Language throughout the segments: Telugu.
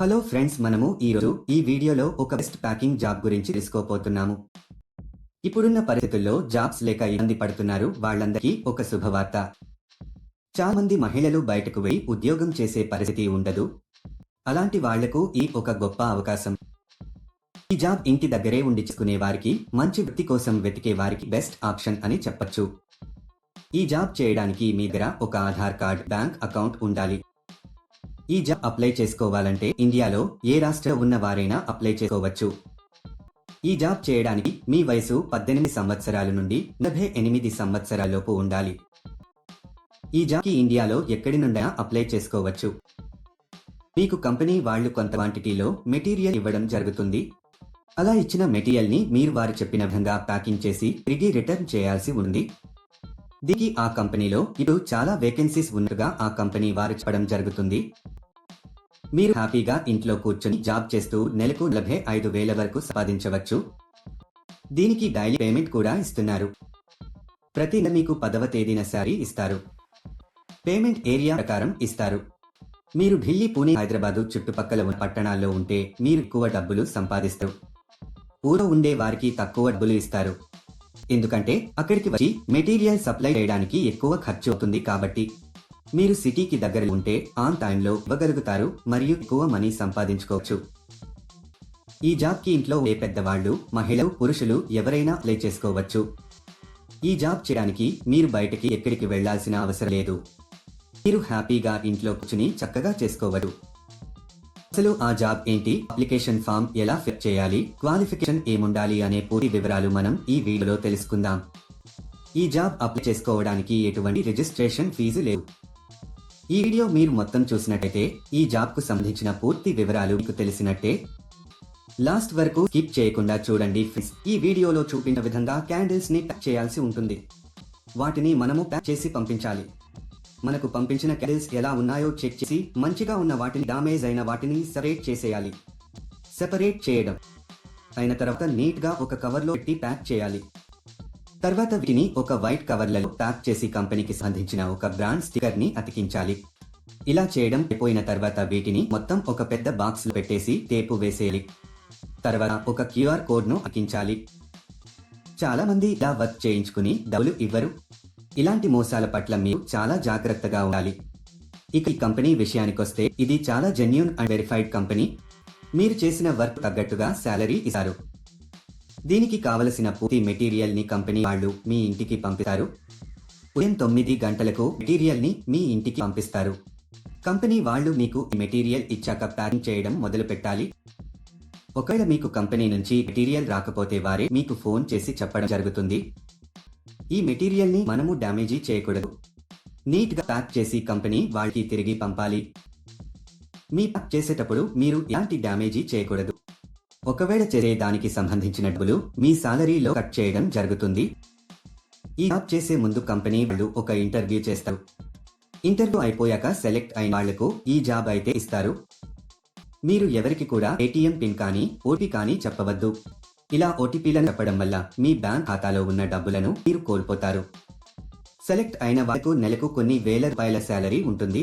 హలో ఫ్రెండ్స్ మనము ఈరోజు ఈ వీడియోలో ఒక బెస్ట్ ప్యాకింగ్ జాబ్ గురించి తెలుసుకోపోతున్నాము ఇప్పుడున్న పరిస్థితుల్లో జాబ్స్ లేక ఇబ్బంది పడుతున్నారు వాళ్ళందరికీ ఒక శుభవార్త. చాలా మంది మహిళలు బయటకు వెళ్ళి ఉద్యోగం చేసే పరిస్థితి ఉండదు. అలాంటి వాళ్ళకు ఈ ఒక గొప్ప అవకాశం. ఈ జాబ్ ఇంటి దగ్గరే ఉండి చేసుకునే వారికి మంచి వృత్తి కోసం వెతికే వారికి బెస్ట్ ఆప్షన్ అని చెప్పొచ్చు. ఈ జాబ్ చేయడానికి మీ దగ్గర ఒక ఆధార్ కార్డ్ బ్యాంక్ అకౌంట్ ఉండాలి. ఈ జాబ్ అప్లై చేసుకోవాలంటే ఇండియాలో ఏ రాష్ట్రం ఉన్న వారైనా అప్లై చేసుకోవచ్చు. ఈ జాబ్ చేయడానికి మీ వయసు పద్దెనిమిది సంవత్సరాల నుండి నలభై ఎనిమిది సంవత్సరాలలోపు ఉండాలి. ఈ జాబ్కి ఇండియాలో ఎక్కడి నుండైనా అప్లై చేసుకోవచ్చు. మీకు కంపెనీ వాళ్ళు కొంత క్వాంటిటీలో మెటీరియల్ ఇవ్వడం జరుగుతుంది. అలా ఇచ్చిన మెటీరియల్ని మీరు వారు చెప్పిన విధంగా ప్యాకింగ్ చేసి తిరిగి రిటర్న్ చేయాల్సి ఉంది. దీనికి ఆ కంపెనీలో ఇప్పుడు చాలా వేకెన్సీస్ ఉన్నట్టుగా ఆ కంపెనీ వారు చెప్పడం జరుగుతుంది. మీరు హ్యాపీగా ఇంట్లో కూర్చొని జాబ్ చేస్తూ నెలకు నలభై ఐదు వేల వరకు సంపాదించవచ్చు. దీనికి డైలీ పేమెంట్ కూడా ఇస్తున్నారు. ప్రతి నెల మీకు పదవ తేదీన శారీ ఇస్తారు. పేమెంట్ ఏరియా ప్రకారం ఇస్తారు. మీరు ఢిల్లీ పూణే హైదరాబాదు చుట్టుపక్కల ఉన్న పట్టణాల్లో ఉంటే మీరు ఎక్కువ డబ్బులు సంపాదిస్తారు ఊరో ఉండే వారికి తక్కువ డబ్బులు ఇస్తారు. ఎందుకంటే అక్కడికి వచ్చి మెటీరియల్ సప్లై చేయడానికి ఎక్కువ ఖర్చు అవుతుంది కాబట్టి మీరు సిటీకి దగ్గర ఉంటే ఆన్ టైంలో ఇవ్వగలుగుతారు మరియు ఎక్కువ మనీ సంపాదించుకోవచ్చు. ఈ జాబ్కి ఇంట్లో ఏ పెద్దవాళ్ళు మహిళలు పురుషులు ఎవరైనా అప్లై చేసుకోవచ్చు. ఈ జాబ్ చేయడానికి మీరు బయటకి ఎక్కడికి వెళ్ళాల్సిన అవసరం లేదు. మీరు హ్యాపీగా ఇంట్లో కూర్చుని చక్కగా చేసుకోవచ్చు. అసలు ఆ జాబ్ ఏంటి? అప్లికేషన్ ఫామ్ ఎలా ఫిల్ చేయాలి? క్వాలిఫికేషన్ ఏముండాలి అనే పూర్తి వివరాలు మనం ఈ వీడియోలో తెలుసుకుందాం. ఈ జాబ్ అప్లై చేసుకోవడానికి ఎటువంటి రిజిస్ట్రేషన్ ఫీజు లేవు. ఈ వీడియో మీరు మొత్తం చూసినట్టయితే ఈ జాబ్కు సంబంధించిన పూర్తి వివరాలు మీకు తెలిసినట్టే. లాస్ట్ వరకు స్కిప్ చేయకుండా చూడండి ఫ్రెండ్స్. ఈ వీడియోలో చూపిన విధంగా క్యాండిల్స్ని ప్యాక్ చేయాల్సి ఉంటుంది. వాటిని మనము ప్యాక్ చేసి పంపించాలి. మనకు పంపించిన క్యాండిల్స్ ఎలా ఉన్నాయో చెక్ చేసి మంచిగా ఉన్న వాటిని డామేజ్ అయిన వాటిని సెపరేట్ చేసేయాలి. సెపరేట్ చేయడం. అయిన తర్వాత నీట్గా ఒక కవర్లో పెట్టి ప్యాక్ చేయాలి. తర్వాత వీటిని ఒక వైట్ కవర్లలో ప్యాక్ చేసి కంపెనీకి సంబంధించిన ఒక బ్రాండ్ స్టిక్కర్ని అతికించాలి. ఇలా చేయడం అయిపోయిన తర్వాత వీటిని మొత్తం ఒక పెద్ద బాక్స్లో పెట్టేసి టేపు వేసేయాలి. తర్వాత ఒక క్యూఆర్ కోడ్ను అతికించాలి. చాలా మంది ఇలా వర్క్ చేయించుకుని డబ్బులు ఇవ్వరు. ఇలాంటి మోసాల పట్ల మీరు చాలా జాగ్రత్తగా ఉండాలి. ఇక ఈ కంపెనీ విషయానికొస్తే ఇది చాలా జెన్యున్ అండ్ వెరిఫైడ్ కంపెనీ. మీరు చేసిన వర్క్ తగ్గట్టుగా శాలరీ ఇస్తారు. దీనికి కావలసిన పూర్తి మెటీరియల్ని కంపెనీ వాళ్ళు మీ ఇంటికి పంపిస్తారు. ఉదయం తొమ్మిది గంటలకు మెటీరియల్ని మీ ఇంటికి పంపిస్తారు. కంపెనీ వాళ్ళు మీకు ఈ మెటీరియల్ ఇచ్చాక ప్యాకింగ్ చేయడం మొదలు పెట్టాలి. ఒకవేళ మీకు కంపెనీ నుంచి మెటీరియల్ రాకపోతే వారే మీకు ఫోన్ చేసి చెప్పడం జరుగుతుంది. ఈ మెటీరియల్ని మనము డ్యామేజీ చేయకూడదు. నీట్గా ప్యాక్ చేసి కంపెనీ వాళ్ళకి తిరిగి పంపాలి. మీ ప్యాక్ చేసేటప్పుడు మీరు ఎలాంటి డ్యామేజీ చేయకూడదు. ఒకవేళ చేసే దానికి సంబంధించిన డబ్బులు మీ సాలరీలో కట్ చేయడం జరుగుతుంది. ఈ జాబ్ చేసే ముందు కంపెనీ వాళ్ళు ఒక ఇంటర్వ్యూ చేస్తారు. ఇంటర్వ్యూ అయిపోయాక సెలెక్ట్ అయిన వాళ్ళకు ఈ జాబ్ అయితే ఇస్తారు. మీరు ఎవరికి కూడా ఏటీఎం పిన్ కానీ ఓటీ కానీ చెప్పవద్దు. ఇలా ఓటీపీలను చెప్పడం వల్ల మీ బ్యాంక్ ఖాతాలో ఉన్న డబ్బులను మీరు కోల్పోతారు. సెలెక్ట్ అయిన వారికి నెలకు కొన్ని వేల రూపాయల శాలరీ ఉంటుంది.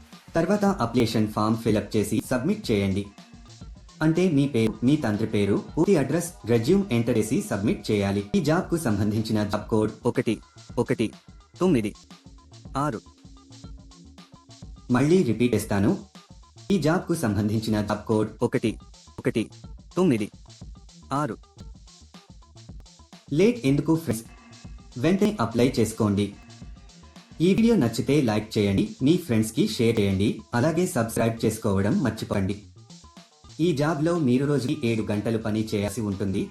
తర్వాత అప్లికేషన్ ఫామ్ ఫిలప్ చేసి సబ్మిట్ చేయండి. అంటే మీ పేరు మీ తండ్రి పేరు పూర్తి అడ్రస్ రెజ్యూమ్ ఎంటర్ చేసి సబ్మిట్ చేయాలి. ఈ జాబ్కు సంబంధించిన జాబ్ కోడ్ ఒకటి ఒకటి తొమ్మిది ఆరు. మళ్ళీ రిపీట్ చేస్తాను. ఈ జాబ్కు సంబంధించిన జాబ్ కోడ్ ఒకటి ఒకటి తొమ్మిది ఆరు. లేట్ ఎందుకు ఫ్రెండ్స్? వెంటనే అప్లై చేసుకోండి. ఈ వీడియో నచ్చితే లైక్ చేయండి మీ ఫ్రెండ్స్కి షేర్ చేయండి అలాగే సబ్స్క్రైబ్ చేసుకోవడం మర్చిపోండి ఈ జాబ్లో మీరు రోజుకి ఏడు గంటలు పని చేయాల్సి ఉంటుంది.